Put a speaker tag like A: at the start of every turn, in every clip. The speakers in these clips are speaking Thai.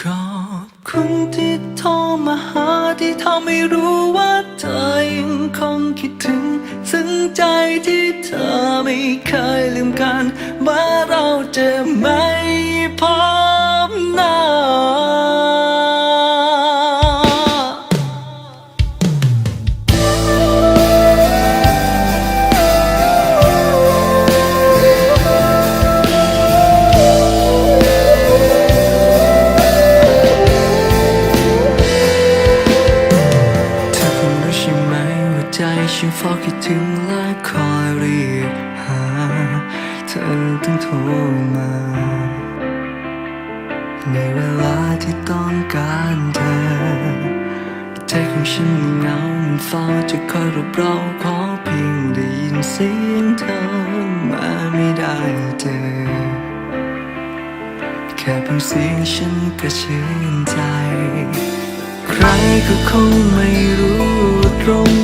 A: ขอบคุณที่โทรมาหาที่ทำให้รู้ว่าเธอยังคงคิดถึง ซึ้งใจที่เธอไม่เคยลืมกัน ว่าเราจะไม่ ฉันเฝ้าคิดถึงและคอยเรียกหา เธอต้องโทรมา ในเวลาที่ต้องการเธอใจของฉันมันเหงามันเฝ้าจะคอยรบเราขอเพียงได้ยินเสียงเธอมาไม่ได้เจอ แค่เพียงเสียงฉันก็ชื่นใจ ใครก็คงไม่รู้ตรง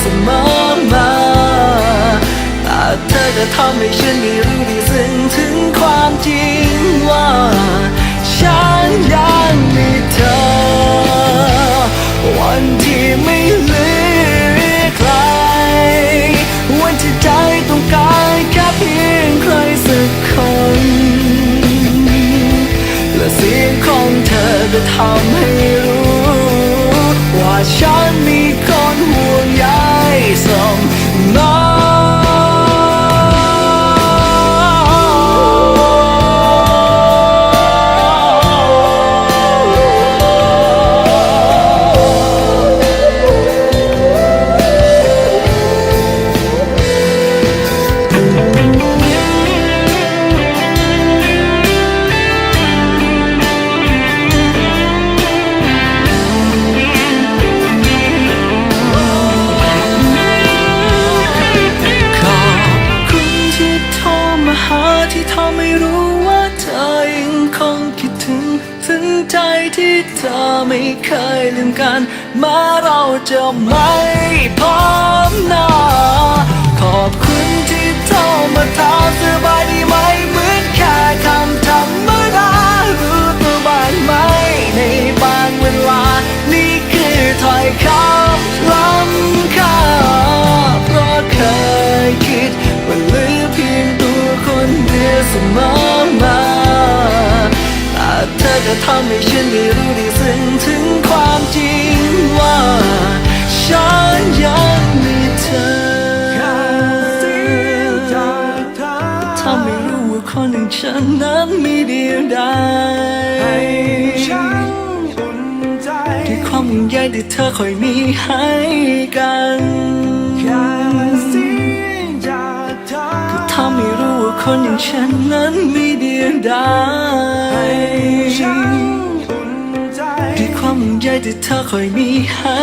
A: เสมอมาแต่เธอจะทำให้ฉันได้รู้ได้ซึ้งถึงความจริงว่า ฉันยังมีเธอ วันที่ไม่เหลือใคร วันที่ใจต้องการแค่เพียงใครสักคน และเสียงของเธอจะทำให้ ที่เธอไม่เคยลืมกันม้เราจะไม่พบหน้าขอบคุณที่โทรมาถามสบายดีไหมเหมือนแค่คำธรรมดารู้ตัวบ้างไหมในบางเวลา นี่คือถ้อยคำล้ำค่าเพราะเคยคิดว่าเหลือเพียงตัวคนเดียวเสมอ แต่เธอจะทำให้ฉันได้รู้ได้ซึ้งถึงความจริงว่า ฉันยังมีเธอทำให้รู้ว่าคนอย่างฉันนั้นมีเดียวดาย
B: ฉันอุ่นใจ
A: ด้วยความห่วงใยที่เธอคอยมีให้กัน
B: แค่เสียงจากเธอ
A: ทำให้รู้ว่าคนอย่างฉันนั้นมีเดียวดาย
B: ฉันอุ่นใจ
A: ด้วยความห่วงใย ที่เธอคอยมีให้